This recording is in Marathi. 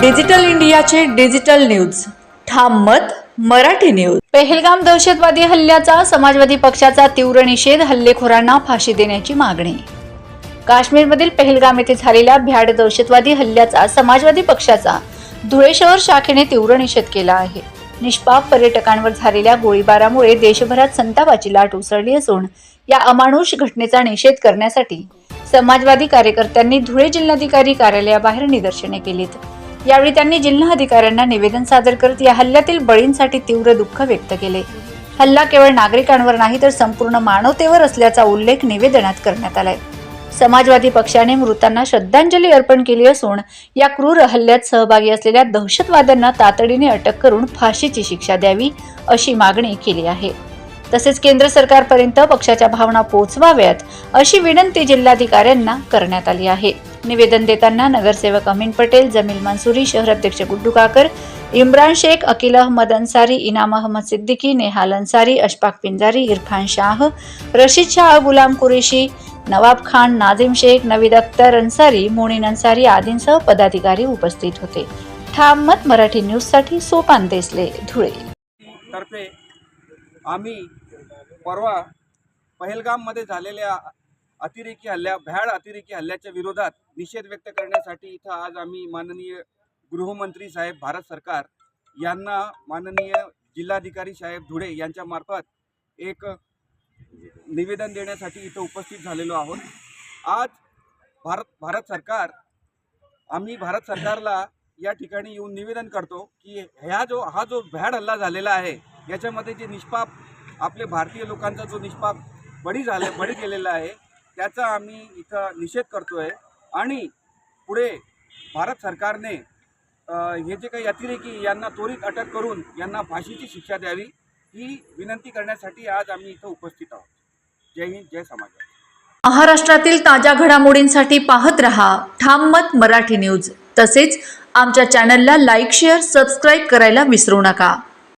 डिजिटल इंडियाचे डिजिटल न्यूज. ठाम मत मराठी न्यूज. पेहलगाम दहशतवादी हल्ल्याचा समाजवादी पक्षाचा तीव्र निषेध हल्लेखोरांना फाशी देण्याची मागणी. काश्मीरमधील पेहलगाम येथे झालेल्या भ्याड दहशतवादी हल्ल्याचा समाजवादी पक्षाचा धुळे शहर शाखेने तीव्र निषेध केला आहे. निष्पाप पर्यटकांवर झालेल्या गोळीबारामुळे देशभरात संतापाची लाट उसळली असून या अमानुष घटनेचा निषेध करण्यासाठी समाजवादी कार्यकर्त्यांनी धुळे जिल्हाधिकारी कार्यालयाबाहेर निदर्शने केलीत. यावेळी त्यांनी जिल्हाधिकाऱ्यांना निवेदन सादर करत या हल्ल्यातील बळींसाठी तीव्र दुःख व्यक्त केले. हल्ला केवळ नागरिकांवर नाही तर संपूर्ण मानवतेवर असल्याचा उल्लेख निवेदनात करण्यात आलाय. समाजवादी पक्षाने मृतांना श्रद्धांजली अर्पण केली असून या क्रूर हल्ल्यात सहभागी असलेल्या दहशतवाद्यांना तातडीने अटक करून फाशीची शिक्षा द्यावी अशी मागणी केली आहे. तसेच केंद्र सरकारपर्यंत पक्षाच्या भावना पोहोचवाव्यात अशी विनंती जिल्हाधिकाऱ्यांना करण्यात आली आहे. निवेदन देताना नगरसेवक अमीन पटेल जमील मंसुरी शहर अध्यक्ष गुड्डू काकर इम्रान शेख अकिल अहमद अन्सारी इनाम अहमद सिद्दीकी नेहाल अन्सारी अशफाक पिंजारी इरफान शाह रशीद शाह गुलाम कुरेशी नवाब खान नाझिम शेख नवीद अख्तर अन्सारी मोनिन अन्सारी आदींसह पदाधिकारी उपस्थित होते. ठाम मत मराठी न्यूजसाठी सोपान देसले धुळे. तर्फे आम्ही परवा पहलगाममध्ये झालेल्या अतिरेकी हल्ल्या भ्याड अतिरेकी हल्ल्याच्या विरोधात निषेध व्यक्त करण्यासाठी इथं आज आम्ही माननीय गृहमंत्री साहेब भारत सरकार यांना माननीय जिल्हाधिकारी साहेब धुळे यांच्यामार्फत एक निवेदन देण्यासाठी इथं उपस्थित झालेलो आहोत. आज भारत भारत सरकार आम्ही भारत सरकारला या ठिकाणी येऊन निवेदन करतो की ह्या जो हा जो भ्याड हल्ला झालेला आहे याच्यामध्ये जे निष्पाप आपले भारतीय लोकांचा जो निष्पाप बळी झाला बळी गेलेला आहे त्याचा आम्ही इथं निषेध करतो आहे आणि पुढे भारत सरकारने हे जे काही अतिरेकी यांना त्वरित अटक करून यांना फाशीची शिक्षा द्यावी ही विनंती करण्यासाठी आज आम्ही इथं उपस्थित आहोत. जय हिंद जय समाज. महाराष्ट्रातील ताज्या घडामोडींसाठी पाहत रहा ठाम मत मराठी न्यूज. तसेच आमच्या चॅनलला लाईक शेअर सबस्क्राईब करायला विसरू नका.